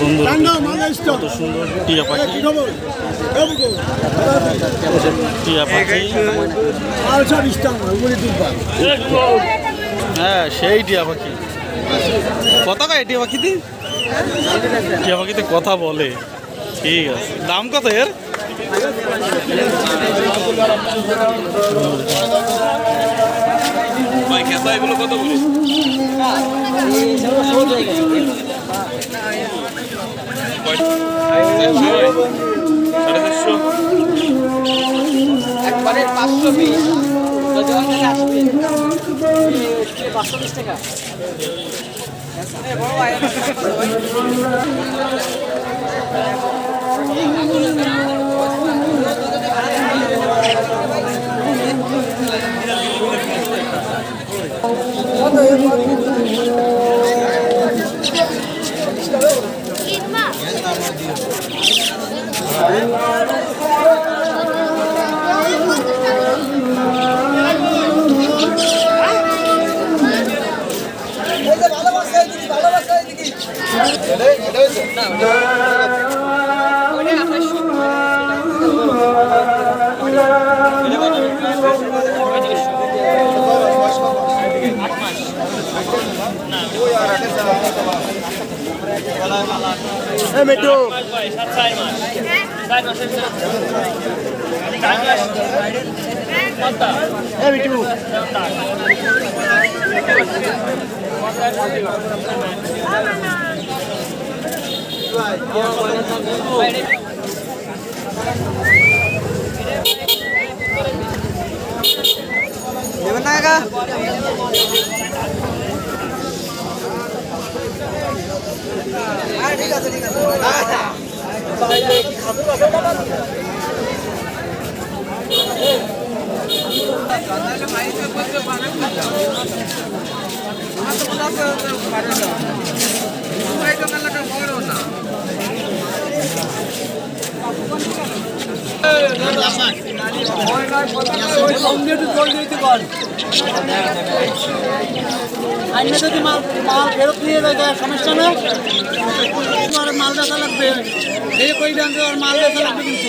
বন্ধুরা কত সুন্দর টিয়া পাখি। টিয়া পাখি। হ্যাঁ সেই টিয়া পাখি। কথা কয় টিয়া পাখিতে টিয়া পাখিতে কথা বলে। ঠিক আছে। দাম কত এর? এগুলো কত চারশো একবারে পাঁচশো অনলাইনে পাঁচশো বিশ টাকা। বড় ভাই, নেবেন না আইনে যদি মাল মাল নিয়ে যায় সমস্যা না মাল বেচা লাগবে এই কই ওর মাল বেচা লাগবে কিন্তু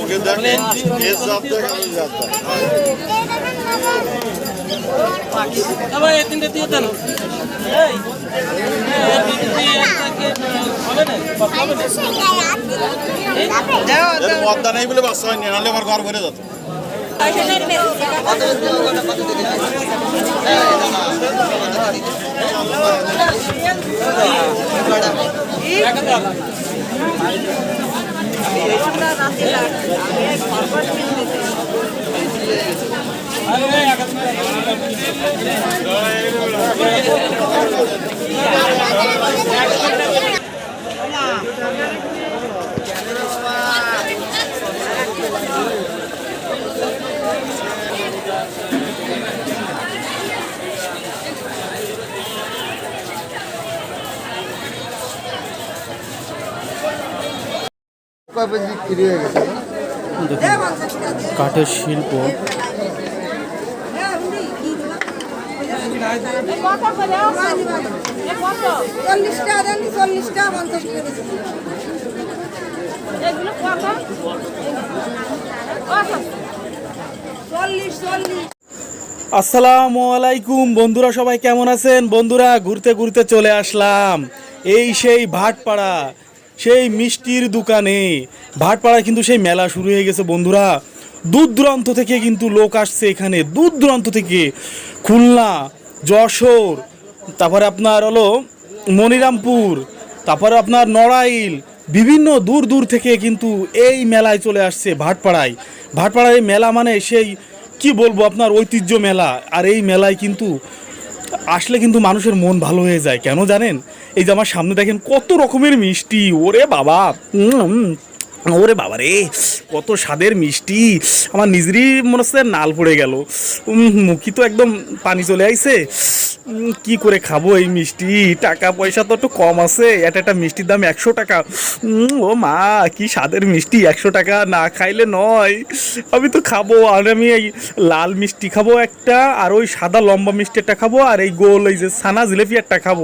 ওকে দেখেন এ জাত দেখ আমি মদ্দা নেই বলে বাচ্চা হয়নি নাহলে আমার ঘর ভরে যেত। কাঠের শিল্প চল্লিশ আসসালামু আলাইকুম, বন্ধুরা সবাই কেমন আছেন? বন্ধুরা, ঘুরতে ঘুরতে চলে আসলাম। এই সেই ভাটপাড়া, সেই মিষ্টির দোকানে। ভাটপাড়ায় কিন্তু সেই মেলা শুরু হয়ে গেছে, বন্ধুরা। দূর দূরান্ত থেকে কিন্তু লোক আসছে এখানে। দূর দূরান্ত থেকে খুলনা যশোর, তারপরে আপনার হলো মনিরামপুর, তারপরে আপনার নড়াইল, বিভিন্ন দূর দূর থেকে কিন্তু এই মেলায় চলে আসছে ভাটপাড়ায়। ভাটপাড়ায় মেলা মানে সেই, কি বলব আপনার ঐতিহ্য মেলা। আর এই মেলায় কিন্তু আসলে কিন্তু মানুষের মন ভালো হয়ে যায়। কেন জানেন? এই যে আমার সামনে দেখেন কত রকমের মিষ্টি, ওরে বাবা! ওরে বাবা রে কত স্বাদের মিষ্টি। আমার নিজেরই মনে হচ্ছে নাল পড়ে গেল। মুখি তো একদম পানি চলে আইছে। কি করে খাব এই মিষ্টি? টাকা পয়সা তো একটু কম আছে। এটা একটা মিষ্টির দাম একশো টাকা। ও মা, কি স্বাদের মিষ্টি, একশো টাকা না খাইলে নয়। আমি তো খাব, আর আমি এই লাল মিষ্টি খাব একটা, আর ওই সাদা লম্বা মিষ্টি একটা খাব, আর এই গোল এই যে সানা জিলেপি একটা খাব।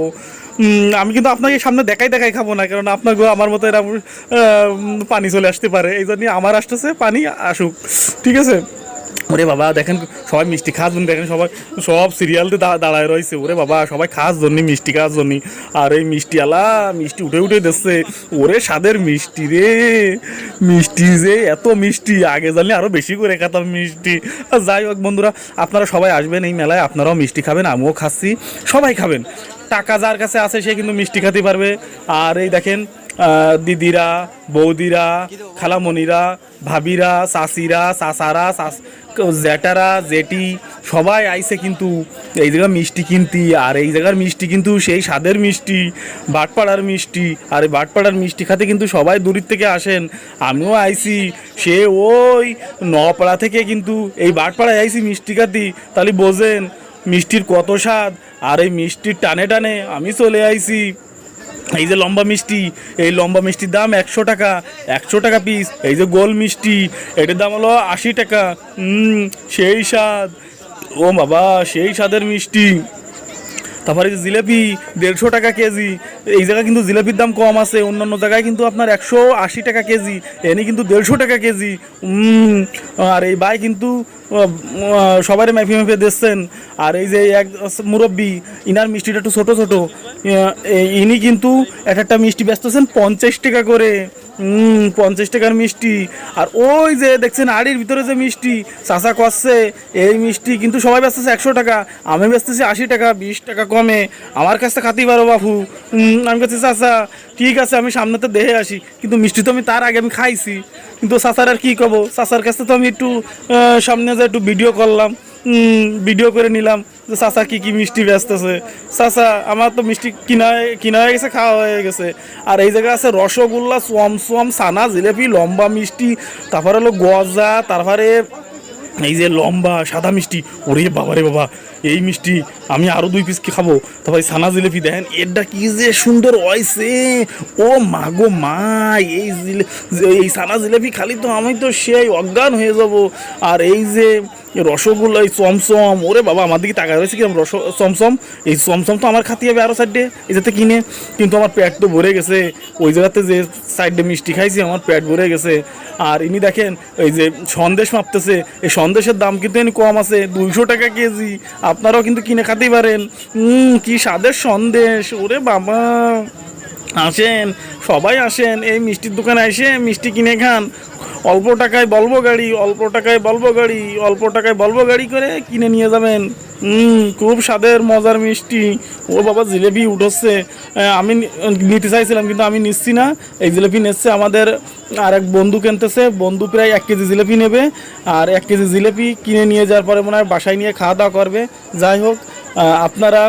আমি কিন্তু আপনাকে সামনে দেখাই দেখাই খাব না কারণ আপনার আমার মতো এরকম পানি চলে আসতে পারে। এই জন্য আমার আসতেছে, পানি আসুক। ঠিক আছে? ওরে বাবা, দেখেন সবাই মিষ্টি খাওয়ার জন্য, দেখেন সবাই, সব সিরিয়ালতে দাঁড়ায় রয়েছে। ওরে বাবা, সবাই খাওয়ার জন্য মিষ্টি খাওয়ার জন্য আর এই মিষ্টি আলা, মিষ্টি উঠে উঠে দিচ্ছে। ওরে স্বাদের মিষ্টি রে। মিষ্টি যে এত মিষ্টি, আগে জানলে আরও বেশি করে খেতাম মিষ্টি। যাই হোক বন্ধুরা, আপনারা সবাই আসবেন এই মেলায়, আপনারাও মিষ্টি খাবেন, আমিও খাচ্ছি। সবাই খাবেন। টাকা যার কাছে আছে, সে কিন্তু মিষ্টি খেতে পারবে। আর এই দেখেন দিদিরা, বৌদিরা, খালামণিরা, ভাবিরা চাষিরা চাষারা চাষ- জ্যাঠারা, জেঠি, সবাই আইসে কিন্তু এই জায়গায় মিষ্টি কিনতি। আর এই জায়গার মিষ্টি কিন্তু সেই স্বাদের মিষ্টি, বাটপাড়ার মিষ্টি। আর এই বাটপাড়ার মিষ্টি খাতে কিন্তু সবাই দূরের থেকে আসেন। আমিও আইছি সে ওই নপাড়া থেকে কিন্তু এই বাটপাড়ায় আইছি মিষ্টি খাতি। তাহলে বোঝেন মিষ্টির কত স্বাদ? আর এই মিষ্টির টানে টানে আমি চলে আইছি। এই যে লম্বা মিষ্টি, এই লম্বা মিষ্টির দাম একশো টাকা একশো টাকা পিস এই যে গোল মিষ্টি, এটার দাম হলো আশি টাকা। সেই স্বাদ। ও বাবা, সেই স্বাদের মিষ্টি। তারপরে যে জিলেপি দেড়শো টাকা কেজি? এই জায়গায় কিন্তু জিলেপির দাম কম আছে, অন্যান্য জায়গায় কিন্তু আপনার একশো আশি টাকা কেজি, এনে কিন্তু দেড়শো টাকা কেজি। আর এই ভাই কিন্তু সবাই মেফে মেফে দিচ্ছেন। আর এই যে এক মুরব্বী, ইনার মিষ্টিটা একটু ছোটো ছোটো। ইনি কিন্তু এক একটা মিষ্টি ব্যস্তছেন পঞ্চাশ টাকা করে। পঞ্চাশ টাকার মিষ্টি। আর ওই যে দেখছেন আড়ির ভিতরে যে মিষ্টি চাষা করছে এই মিষ্টি কিন্তু সবাই ব্যস্তেছে একশো টাকা, আমি ব্যস্তেছি আশি টাকা, বিশ টাকা কমে। আমার কাছে খাতেই পারো বাবু আমি কাছে চাষা ঠিক আছে, আমি সামনে তো দেখে আসি, কিন্তু মিষ্টি তো আমি তার আগে আমি খাইছি। কিন্তু চাষার আর কী কব? চাষার কাছে তো আমি একটু সামনে যে একটু ভিডিও করলাম। ভিডিও করে নিলাম যে, চাচা, কি কি মিষ্টি ব্যস্তছে চাচা, আমার তো মিষ্টি কিনা কিনা হয়ে গেছে, খাওয়া হয়ে গেছে। আর এই জায়গায় আছে রসগোল্লা, সোয়াম সানা জিলেপি, লম্বা মিষ্টি, তারপরে হলো গজা, তারপরে এই যে লম্বা, সাদা মিষ্টি, ওরে বাবারে বাবা। এই মিষ্টি আমি আরও দুই পিস কি খাব? তারপরে সানা জিলেপি দেখেন, এরটা কি যে সুন্দর হয়েছে। ও মা গো মা, এই জিলে- এই সানা জিলেপি খালি তো আমি তো সেই অজ্ঞান হয়ে যাব। আর এই যে রসগোল্লা, এই চমচম, ওরে বাবা, আমার দিকে টাকা রয়েছে কিরম রস, চমচম? এই চমচম তো আমার খাতে হবে আরও সাইডে এই যাতে কিনে। কিন্তু আমার পেট তো ভরে গেছে। ওই জায়গাতে যে সাইডে মিষ্টি খাইছি, আমার পেট ভরে গেছে। আর ইনি দেখেন, এই যে সন্দেশ মাপতেছে। এই সন্দেশের দাম কিন্তু কম আছে, দুইশো টাকা কেজি। আপনারাও কিন্তু কিনে খাতেই পারেন। কি স্বাদের সন্দেশ ওরে বাবা। আসেন, সবাই আসেন, এই মিষ্টির দোকানে এসে মিষ্টি কিনে খান। অল্প টাকায় বলব গাড়ি, অল্প টাকায় বলব গাড়ি, অল্প টাকায় বলব গাড়ি করে কিনে নিয়ে যাবেন। খুব স্বাদের, মজার মিষ্টি। ও বাবা, জিলেপি উঠোচ্ছে আমি নিতে চাইছিলাম, কিন্তু আমি নিচ্ছি না। এই জিলেপি নিচ্ছে আমাদের আর এক বন্ধু কিনতেছে। বন্ধু প্রায় এক কেজি জিলেপি নেবে। আর এক কেজি জিলেপি কিনে নিয়ে যাওয়ার পরে মনে হয় বাসায় নিয়ে খাওয়া দাওয়া করবে। যাই হোক আপনারা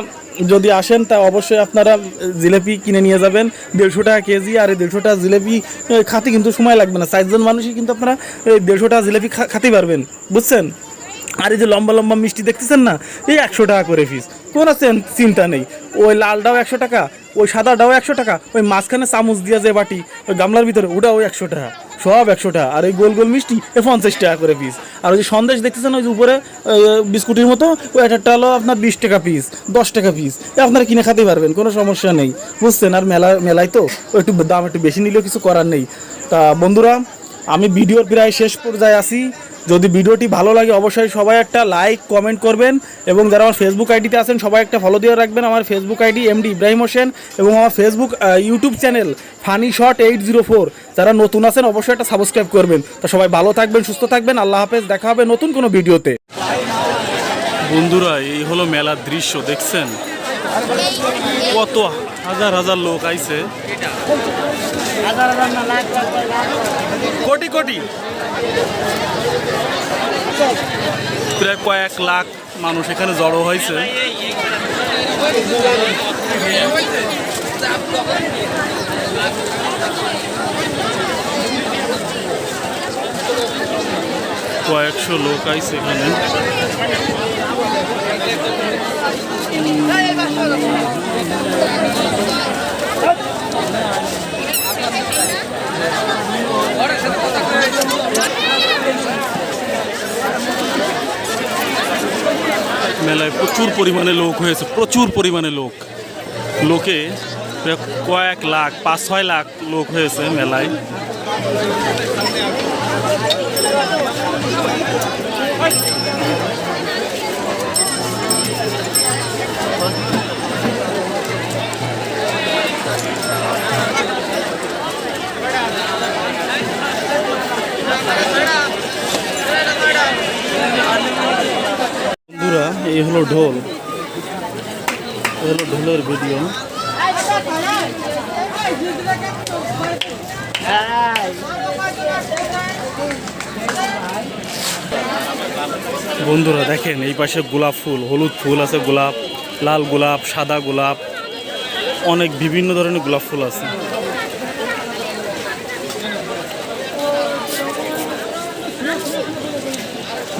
যদি আসেন, তা অবশ্যই আপনারা জিলেপি কিনে নিয়ে যাবেন। দেড়শো টাকা কেজি আর এই দেড়শো টাকা জিলেপি খাতে কিন্তু সময় লাগবে না। চারজন মানুষই কিন্তু আপনারা এই দেড়শো টাকা জিলেপি খাতে পারবেন। বুঝছেন? আর এই যে লম্বা লম্বা মিষ্টি দেখতেছেন না, এই একশো টাকা করে পিস কোনো চেন- চিন্তা নেই। ওই লালটাও একশো টাকা, ওই সাদাটাও একশো টাকা, ওই মাঝখানে চামচ দিয়া যে বাটি, ওই গামলার ভিতরে, ওটাও একশো টাকা। সব একশো টাকা আর ওই গোল গোল মিষ্টি, এ পঞ্চাশ টাকা করে পিস আর ওই যে সন্দেশ দেখতেছেন, ওই যে উপরে বিস্কুটের মতো, ওই একটা হলো আপনার বিশ টাকা পিস দশ টাকা পিস আপনারা কিনে খাতেই পারবেন, কোনো সমস্যা নেই। বুঝছেন? আর মেলা মেলায় তো একটু দাম একটু বেশি নিলেও কিছু করার নেই। তা বন্ধুরা আমি ভিডিওর প্রায় শেষ পর্যায়ে আসি যদি ভিডিওটি ভালো লাগে, অবশ্যই সবাই একটা লাইক, কমেন্ট করবেন এবং যারা আমার ফেসবুক আইডিতে আছেন, সবাই একটা ফলো দিয়ে রাখবেন। আমার Facebook ID MD Ibrahim Hossain এবং আমার Facebook YouTube channel funny shot eight zero four যারা নতুন আছেন, অবশ্যই একটা সাবস্ক্রাইব করবেন। তো সবাই ভালো থাকবেন, সুস্থ থাকবেন। আল্লাহ হাফেজ। দেখা হবে নতুন কোনো ভিডিওতে। বন্ধুরা, এই হলো মেলার দৃশ্য, দেখছেন? কত হাজার হাজার লোক আইছে। কোটি কোটি। প্রায় কয়েক লাখ মানুষ এখানে জড়ো হয়েছে। কয়েকশো লোক আইছে এখানে। মেলায় প্রচুর পরিমাণে লোক হয়েছে, প্রচুর পরিমাণে লোক। লোকে কয়েক লাখ, পাঁচ ছয় লাখ লোক হয়েছে মেলায়। হলো ঢোল। হলো ঢোলের ভিডিও বন্ধুরা দেখেন, এই পাশে গোলাপ ফুল, হলুদ ফুল আছে, গোলাপ, লাল গোলাপ, সাদা গোলাপ, অনেক বিভিন্ন ধরনের গোলাপ ফুল আছে।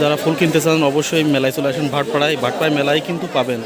যারা ফুল কিনতে চান অবশ্যই মেলায় চলে আসেন। ভাটপাড়ায় ভাটপাড়ায় মেলায় কিন্তু পাবেন।